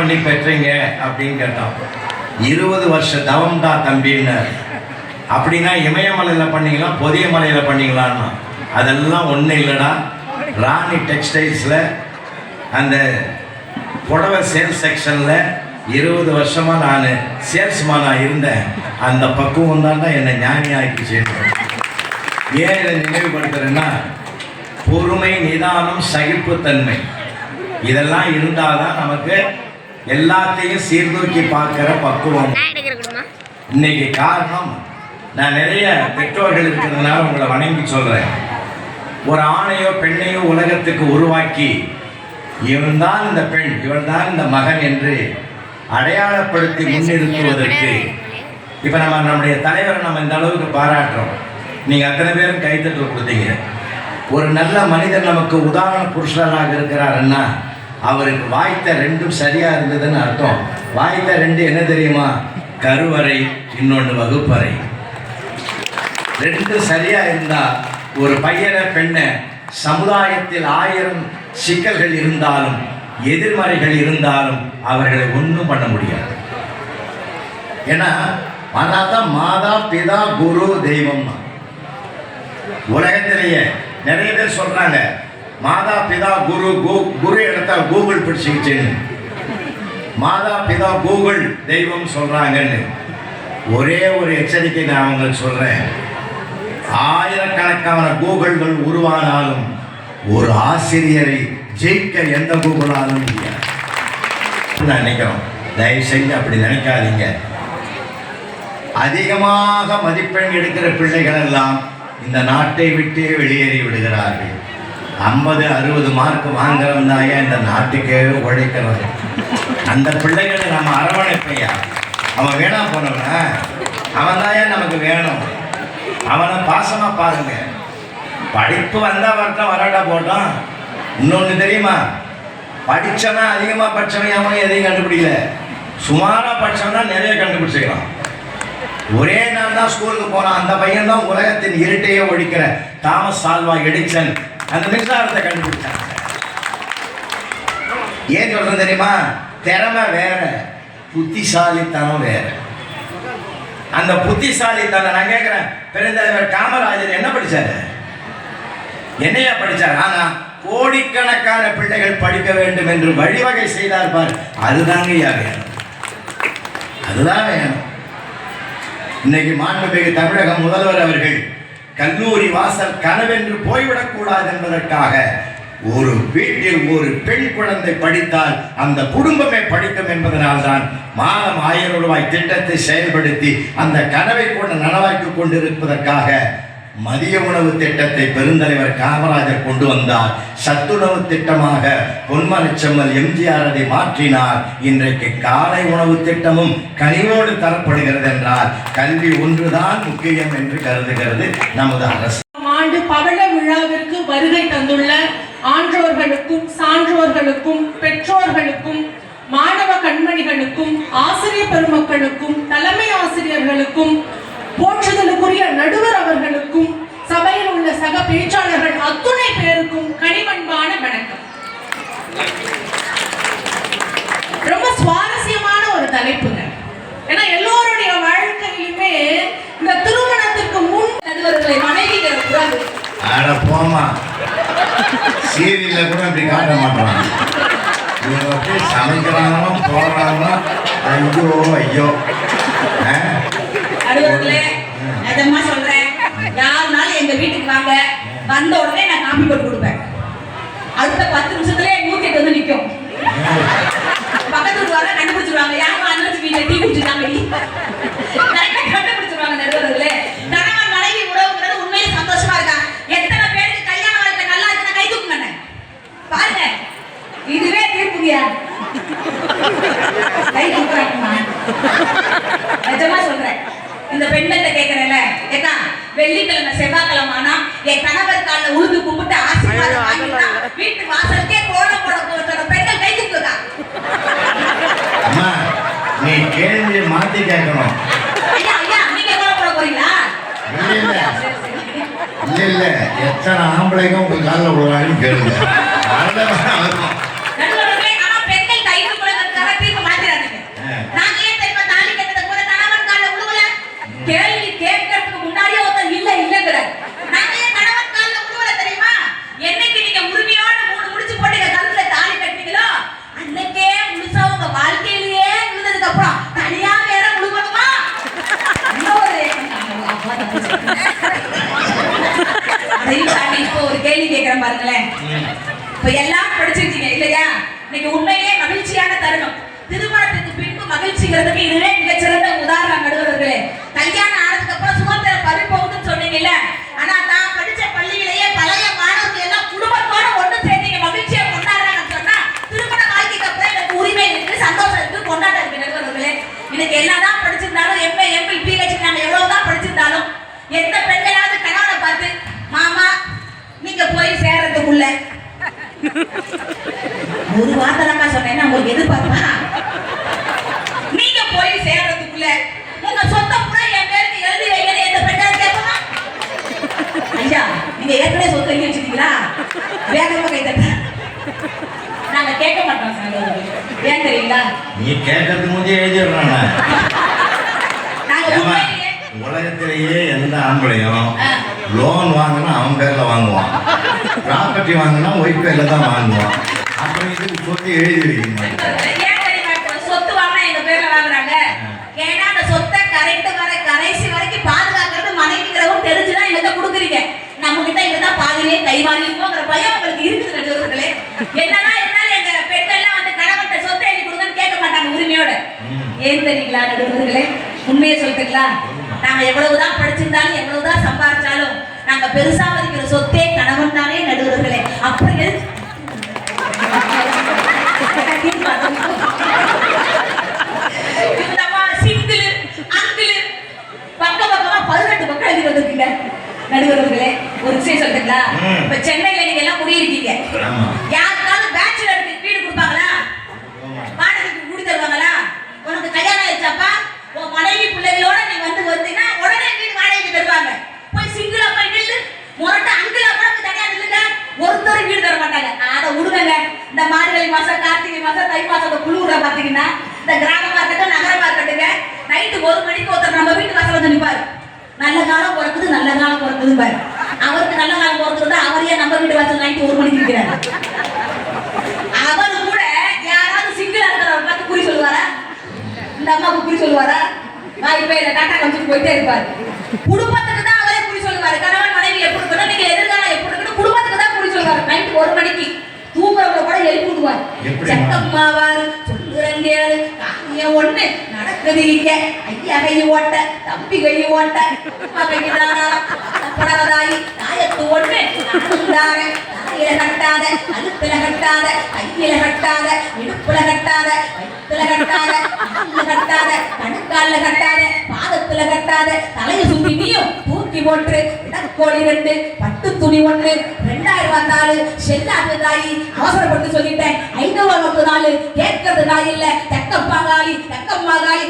பண்ணி பெற்றீங்க அப்படின்னு கேட்டோம் இருபது வருஷ தவம் தான் தம்பின்னார். அப்படின்னா இமயமலையில் பண்ணிக்கலாம் பொதிய மலையில் பண்ணிக்கலான்னா அதெல்லாம் ஒன்றும் இல்லைடா. ராணி டெக்ஸ்டைல்ஸில் அந்த புடவை சேல்ஸ் செக்ஷனில் இருபது வருஷமாக நான் சேல்ஸ்மேனாக இருந்தேன். அந்த பக்குவம் தான் என்னை ஞானியாக்கிச்சு ஏன் இதை நினைவுபடுத்துறேன்னா பொறுமை நிதானம் சகிப்புத்தன்மை. இதெல்லாம் இருந்தால் தான் நமக்கு எல்லாத்தையும் சீர்தூக்கி பார்க்குற பக்குவம். இன்னைக்கு காரணம் நான் நிறைய பெற்றோர்கள் இருக்கிறதுனால உங்களை வணங்கி சொல்கிறேன் ஒரு ஆணையோ பெண்ணையோ உலகத்துக்கு உருவாக்கி இவன் தான் இந்த பெண் இவன் தான் இந்த மகன் என்று அடையாளப்படுத்தி முன்னிறுத்துவதற்கு இப்போ நம்ம நம்முடைய தலைவரை நம்ம இந்த அளவுக்கு பாராட்டுறோம். நீங்கள் அத்தனை பேரும் கைத்தட்டல் கொடுத்தீங்க. ஒரு நல்ல மனிதன் நமக்கு உதாரண புருஷனாக இருக்கிறாருன்னா அவருக்கு வாய்த்த ரெண்டும் சரியாக இருந்ததுன்னு அர்த்தம். வாய்த்த ரெண்டு என்ன தெரியுமா? கருவறை இன்னொன்று வகுப்பறை. ரெண்டு சரியா இருந்தா ஒரு பையனை பெண்ணை சமுதாயத்தில் ஆயிரம் சிக்கல்கள் இருந்தாலும் எதிர்மறைகள் இருந்தாலும் அவர்களை ஒன்றும் பண்ண முடியாது. ஏன்னா தான் மாதா பிதா குரு தெய்வம் உலகத்திலேயே நிறைய பேர் சொல்றாங்க மாதா பிதா குரு குரு எடுத்தால் கூகுள் பிடிச்சிக்கிச்சு மாதா பிதா கூகுள் தெய்வம் சொல்றாங்கன்னு. ஒரே ஒரு எச்சரிக்கை நான் உங்களுக்கு சொல்றேன். ஆயிரக்கணக்கான கூகுள்கள் உருவானாலும் ஒரு ஆசிரியரை ஜெயிக்க எந்த கூகுளாலும் நான் நினைக்கிறோம். தயவு செஞ்சு அப்படி நினைக்காதீங்க. அதிகமாக மதிப்பெண் எடுக்கிற பிள்ளைகள் எல்லாம் இந்த நாட்டை விட்டே வெளியேறி விடுகிறார்கள். ஐம்பது அறுபது மார்க் வாங்குறவன் தான் இந்த நாட்டுக்கே உழைக்கிறது அந்த பிள்ளைகளை நம்ம அரவணைப்பையா? அவன் வேணா போனவன? அவன் தான் நமக்கு வேணும்? அவனை பாசமா பாருங்க. படிப்பு வந்தா வரட்டும் வராட்டா போட்டோம் இன்னொன்று தெரியுமா? படிச்சவன் அதிகமாக படிச்சவன் அவனும் எதையும் கண்டுபிடிக்கல? சுமாராக படிச்சவன் நிறைய கண்டுபிடிச்சிக்கலாம் ஒரே நாள் தான் ஸ்கூலுக்கு போனான் அந்த பையன் தான் உலகத்தின் இருட்டையே ஒழிக்கிற தாமஸ் சால்வா எடிசன். அந்த மின்சாரத்தை கண்டுபிடிச்சான் ஏன் சொல்றேன் தெரியுமா? திறமை வேற புத்திசாலித்தனம் வேற. அந்த புத்திசாலித்தனம் நான் கேட்கிறேன் பெருந்தலைவர் காமராஜர் என்ன படிச்சாரு? என்னையா படிச்சார்? ஆனா கோடிக்கணக்கான பிள்ளைகள் படிக்க வேண்டும் என்று வழிவகை செய்தார் பார். அதுதாங்க ஐயா வேணும். அதுதான் வேணும். இன்னைக்கு மாண்புமிகு தமிழக முதல்வர் அவர்கள் கல்லூரி வாசல் கனவென்று போய்விடக்கூடாது என்பதற்காக ஒரு வீட்டில் ஒரு பெண் குழந்தை படித்தால் அந்த குடும்பமே படிக்கும் என்பதனால்தான் மாதம் ஆயிரம் ரூபாய் திட்டத்தை செயல்படுத்தி அந்த கனவை கொண்டு நனவாக்கிக் கொண்டிருப்பதற்காக மதிய உணவு திட்டத்தை பெருந்தலைவர் காமராஜர் கொண்டு வந்தார். சத்துணவு திட்டமாக பொன்மனச்செம்மல் எம்ஜிஆர் அதை மாற்றினார். இன்றைக்கு காலை உணவு திட்டமும் கனிவோடு தரப்படுகிறது என்றால் கல்வி ஒன்றுதான் முக்கியம் என்று கருதுகிறது நமது அரசு. ஆண்டு பவள விழாவிற்கு வருகை தந்துள்ள ஆன்றோர்களுக்கும் சான்றோர்களுக்கும் பெற்றோர்களுக்கும் மாணவ கண்மணிகளுக்கும் ஆசிரியர் பெருமக்களுக்கும் தலைமை ஆசிரியர்களுக்கும் போற்றுதலுக்குரிய நடுவர் அவர்களுக்கும் சபையில் உள்ள சக பேச்சாளர்கள் அத்துணை பேருக்கும் கனிவன்பான வணக்கம். ரொம்ப சுவாரஸ்யமான ஒரு தலைப்புங்க. ஏன்னா எல்லோருடைய வாழ்க்கையிலுமே இந்த திருமணத்திற்கு முன் நடுவர்களை மனைவிகள் உறவு. அட போமா சீரியல்ல கூட இப்படி காட்ட மாட்டாங்க இவங்க சமைக்கிறாங்களோ போடுறாங்களோ ஐயோ ஐயோ. ஆ? நடுவர்களே நிஜமா சொல்றேன். யாருனாலும் எங்க வீட்டுக்கு வாங்க. வந்த உடனே நான் காப்பி போட்டு கொடுப்பேன். அடுத்த பத்து நிமிஷத்துலயே நூத்தி எட்டு வந்து நிக்கும். பக்கத்து வீட்டு வர கண்டுபிடிச்சிருவாங்க. யாரும் அண்ணன் வீட்டுல டீ குடிச்சிருக்காங்க. கரெக்டா கண்டுபிடிச்சிருவாங்க நடுவர்களே கணவன் மனைவி உறவுங்கிறது உண்மையிலே சந்தோஷமா இருக்கா எத்தனை பேருக்கு கல்யாண வாழ்க்கை நல்லா இருக்குன்னா கை தூக்குங்க பாருங்க இதுவே தீர்ப்புங்கயா கை தூக்குறாங்கம்மா நிஜமா சொல்றேன் இந்த பெண்கிட்ட கேக்குறேன்ல ஏக்கா வெள்ளிக்கிழமை செவ்வாய்க்கிழமை ஆனா என் கணவர் காலில் உழுது கும்பிட்டு ஆசீர்வாதம் வாங்கிட்டா வீட்டு வாசலுக்கே கோலம் போட போகிற பெண்கள் கை தூக்குதா அம்மா நீ கேள்வியை மாத்தி கேட்கணும். இல்ல இல்ல எத்தனை ஆம்பளைங்க உங்க காலில் விடுவாங்கன்னு கேளுங்க. இன்னைக்கு உண்மையே மகிழ்ச்சியான தருணம். திருமணத்துக்கு பின்பு மகிழ்ச்சிங்கிறதுக்கு இதுவே மிகச்சிறந்த உதாரணம் நடுவர்களே. கல்யாணம் ஆனதுக்கு அப்புறம் சுதந்திர பறிப்போகுதுன்னு சொன்னீங்கல்ல? ஆனா நான் படிச்ச பள்ளியிலேயே பழைய மாணவர்கள் எல்லாம் குடும்பத்தோட ஒன்று சேர்ந்து இங்க மகிழ்ச்சியை கொண்டாடுறாங்கன்னு சொன்னா திருமண வாழ்க்கைக்கு அப்புறம் எனக்கு உரிமை இருக்கு சந்தோஷம் இருக்கு கொண்டாட்டம் இருக்கு நடுவர்களே. இன்னைக்கு என்னதான் படிச்சிருந்தாலும் எம்ஏ எம்பி பிஹெச் நாங்க எவ்வளவுதான் படிச்சிருந்தாலும் எந்த பெண்களாவது கணவனை பார்த்து மாமா நீங்க போய் சேர்றதுக்குள்ள ஒரு வார்த்தை தான் சொன்னேன்னா உங்களுக்கு எதிர்பார்ப்பா நீங்க போய் சேர்றதுக்குள்ள உங்க சொந்த புற என் பேருக்கு எழுதி வைங்கன்னு எந்த பெண்ணாலும் கேட்போமா ஐயா நீங்க ஏற்கனவே சொத்து எழுதி வச்சிருக்கீங்களா? வேகமா கை தட்ட நாங்க கேட்க மாட்டோம் சார் ஏன் தெரியுங்களா? நீ கேட்கறதுக்கு முந்தைய உண்மையிலேயே உலகத்திலேயே எந்த ஆம்பளையும். லோன் வாங்கினா அவன் பேர்ல வாங்குவான். ப்ராப்பர்ட்டி வாங்கினா ஒய்ஃப் பேர்ல தான் வாங்குவான். அப்புறம் சொத்து எழுதி வைக்கணும் ஏன் தெரியுமா சொத்து வாங்கினா எங்க பேர்ல வாங்குறாங்க ஏன்னா அந்த சொத்தை கரெக்ட் வர கடைசி வரைக்கும் பாதுகாக்கிறது மனைவிங்கிறவும் தெரிஞ்சுதான் எங்கிட்ட கொடுக்குறீங்க நம்ம கிட்ட இருந்தா பாதியிலே கை மாறிப்போங்கிற பயம் உங்களுக்கு இருக்குது நடுவர்களே என்னன்னா என்னால எங்க பெண்கள்லாம் வந்து கணவன்கிட்ட சொத்தை எழுதி கொடுங்கன்னு கேட்க மாட்டாங்க உரிமையோட ம். ஏன் தெரியுங்களா நடுவர்களே உண்மையை சொல்லிட்டுங்களா நாங்க எவ்வளவுதான் படிச்சிருந்தாலும் எவ்வளவுதான் சம்பாதிச்சாலும் நாங்க பெருசா மதிக்கிற சொத்தே கணவன் தானே நடுவர் அப்படி எது- இந்தம்மா சிங்கிள் அங்கிள் பக்க பக்கமா பதினெட்டு பக்கம் எழுதி வந்திருக்கீங்க நடுவர்களே ஒரு விஷயம் சொல்லுங்களா ம். இப்ப சென்னையில நீங்க எல்லாம் குடியிருக்கீங்க ஆமா யாருக்காவது பேச்சுலருக்கு வீடு கொடுப்பாங்களா வாடகைக்கு குடி தருவாங்களா உனக்கு கல்யாணம் ஆயிடுச்சாப்பா உன் மனைவி பிள்ளைகளோட நீ வந்து வந்தீங்கன்னா உடனே வீடு வாடகைக்கு தருவாங்க போய் சிங்கிளா போய் நில்லு முரட்ட அங்கிளா கூட போய் தனியா நில்லுங்க ஒருத்தரும் வீடு தர மாட்டாங்க அதை விடுங்க இந்த மார்கழி மாசம் தை மாசம் இந்த குளிர பாத்தீங்கன்னா இந்த கிராமமாக இருக்கட்டும் நகரமா இருக்கட்டுங்க நைட்டு ஒரு மணிக்கு ஒருத்தர் நம்ம வீட்டு வாசல் வந்து நிப்பாரு. நல்ல காலம் பிறக்குது நல்ல காலம் பிறக்குது பாரு. அவருக்கு நல்ல காலம் பிறக்குறது அவரையே நம்ம வீட்டு வாசல் நைட்டு ஒரு மணிக்கு இருக்கிறாரு அவரு கூட யாராவது சிங்கிளா இருக்கிறவங்க பார்த்து குறி சொல்லுவாரா? இந்த அம்மாவுக்கு குறி சொல்லுவாரா? நான் இப்ப டாட்டா காமிச்சிட்டு போயிட்டே இருப்பாரு. குடும்பத்துக்கு தான் அவரே குறி சொல்லுவாரு. கணவன் மனைவி எப்படி இருக்கணும் நீங்க எதிர்காலம் எப்படி இருக்கணும் குடும்பத்துக்கு தான் குறி சொல்லுவாரு. நைட்டு ஒரு மணிக்கு. தூங்குறவங்க கூட எழுப்பி சக்கம்மாவாரு சொல்லுறேன் கேளு காரியம் ஒண்ணு நடக்குது இங்க. ஐயா கை ஓட்ட தம்பி கை ஓட்ட அம்மா கை தானா. படவதாயி தாயத்து ஒண்ணு தானே தலையில கட்டாத அழுத்துல கட்டாத கையில கட்டாத இடுப்புல கட்டாத வயிற்றுல கட்டாத கட்டாத கணுக்கால்ல கட்டாத பாதத்துல கட்டாத தலையை சுத்தி நீயும் தூக்கி போட்டு இடக்கோழி ரெண்டு பட்டு துணி ஒன்று ரெண்டாயிரம் ரூபாய் நாலு செல்லாது தாயி அவசரப்பட்டு சொல்லிட்டேன். ஐநூறு நாலு கேட்கறது நாய் இல்ல தெக்கப்பாகாளி தெக்கம்மாகாளி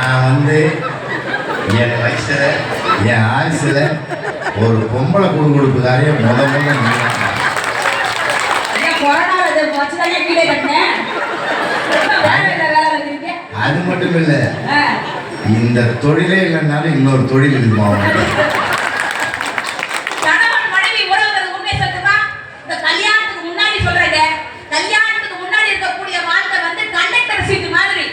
நான் வந்து என் வயசுல என் ஆயுசுல ஒரு பொம்பளை குடுகுடுப்புக்காரைய முத முத வைக்கிறீங்க அது மட்டும் இல்ல. இந்த தொழிலே இல்லைன்னாலும் இன்னொரு தொழில் இருக்குமா அவனுக்கு கணவன் மனைவி உறவுங்கிறது உண்மை சொல்லட்டுமா இந்த கல்யாணத்துக்கு முன்னாடி சொல்றேங்க கல்யாணத்துக்கு முன்னாடி இருக்கக்கூடிய வாழ்க்கை வந்து கண்டக்டர் சீட்டு மாதிரி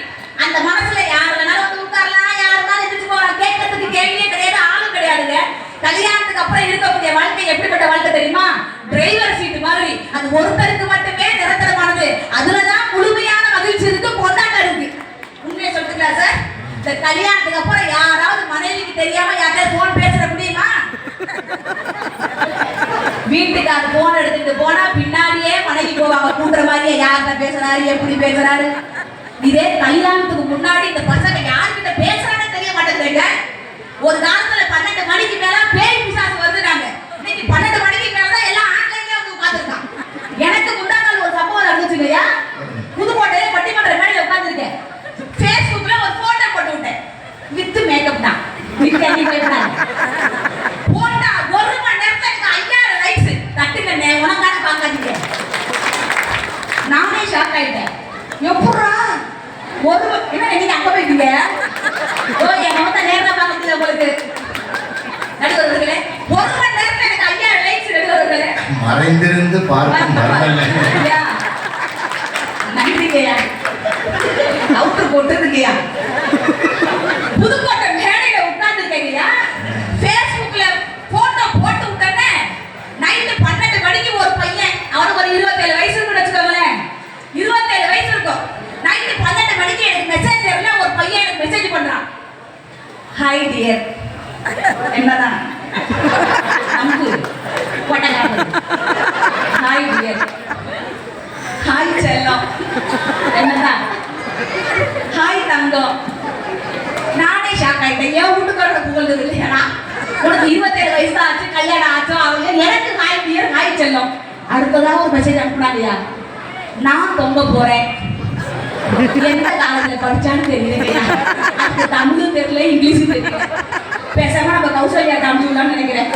அந்த மனசுல யார் வேணாலும் வந்து உட்காரலாம் யார் வேணாலும் எதிர்த்து போகலாம் கேட்கறதுக்கு கேள்வியே கிடையாது ஆளும் கிடையாதுங்க கல்யாணத்துக்கு அப்புறம் இருக்கக்கூடிய வாழ்க்கை எப்படிப்பட்ட வாழ்க்கை தெரியுமா டிரைவர் சீட்டு மாதிரி அது ஒருத்தருக்கு மட்டுமே நிரந்தரமானது அதுலதான் முழுமையான மகிழ்ச்சி இருக்கு கொண்டாட்டம் இருக்கு உண்மையை சொல்றீங்களா சார் இந்த கல்யாணத்துக்கு அப்புறம் யாராவது மனைவிக்கு தெரியாம யார்கிட்ட போன் பேசுற முடியுமா வீட்டுக்கார் போன் எடுத்துட்டு போனா பின்னாடியே மனைவி போவாங்க. கூட்டுற மாதிரியே யார்கிட்ட பேசுறாரு எப்படி பேசுறாரு? இதே கல்யாணத்துக்கு முன்னாடி இந்த பசங்க யார்கிட்ட பேசுறான்னு தெரிய மாட்டேங்குதுங்க ஒரு காலத்துல பன்னெண்டு மணிக்கு மேல பேய் பிசாசு வருதுனாங்க இன்னைக்கு பன்னெண்டு பார்க்கும் வரவில்லை. நன்றிங்கய்யா அவுத்து புதுக்கோட்டை மேடையில உட்கார்ந்துருக்கீங்கய்யா. ஃபேஸ்புக்ல போட்டோ போட்டு விட்டனே நைட்டு பன்னெண்டு மணிக்கு ஒரு பையன் அவனுக்கு ஒரு இருபத்தேழு வயசு வச்சுக்கோங்களேன். இருபத்தேழு வயசு இருக்கும். நைட்டு பன்னெண்டு மணிக்கு மெசேஜ் தெரியல ஒரு பையன் எனக்கு மெசேஜ் பண்றான். ஹாய் டியர் என்னதான்? அம்பு ஹாய் டியர் ஹாய் செல்லம் என்னதான் ஹாய் தங்கம். நானே ஷாக் ஆயிட்டேன். ஏன் வீட்டுக்காரோட புகழ்ந்தது இல்லையாடா உனக்கு இருபத்தேழு வயசு ஆச்சு கல்யாணம் ஆச்சு அவங்க எனக்கு ஹாய் டியர் ஹாய் செல்லம் அடுத்ததாக ஒரு மெசேஜ் அனுப்புனாங்கயா நான் தொங்க போறேன். எந்த காலத்துல படிச்சான்னு தெரியல தமிழும் தெரியல இங்கிலீஷும் தெரியல. பேசாம நம்ம கௌசல்யா தமிழ் நினைக்கிறேன்.